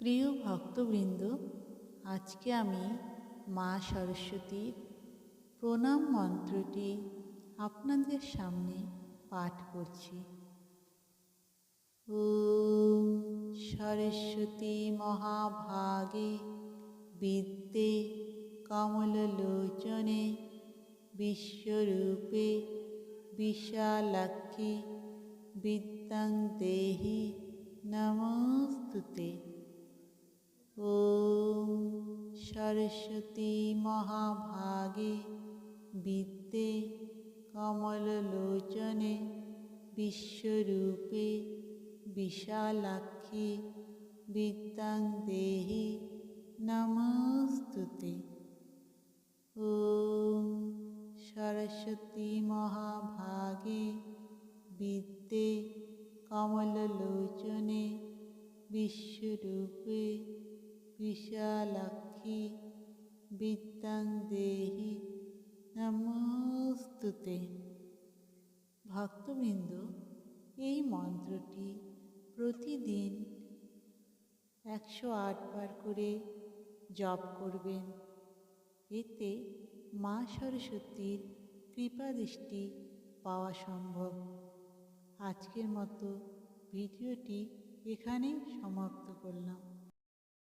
প্রিয় ভক্তবৃন্দ, আজকে আমি মা সরস্বতীর প্রণাম মন্ত্রটি আপনাদের সামনে পাঠ করছি। ওম সরস্বতী মহাভাগে বিদ্যে কমললোচনে বিশ্বরূপে বিশালাক্ষী বিদ্যাং দেহি নমস্তুতে সরস্বতী মহাভাগে বিদ্যে কমললোচনে বিশ্বরূপে বিশালাক্ষী বিদ্যাং দেহি নমস্তুতে। ও সরস্বতী মহাভাগে বিদ্যে কমললোচনে বিশ্বরূপে বিশালাক্ষী নমস্তুতে ভক্তবৃন্দ এই মন্ত্রটি প্রতিদিন একশো বার করে জপ করবেন। এতে মা সরস্বতীর কৃপা দৃষ্টি পাওয়া সম্ভব। আজকের মতো ভিডিওটি এখানেই সমাপ্ত করলাম।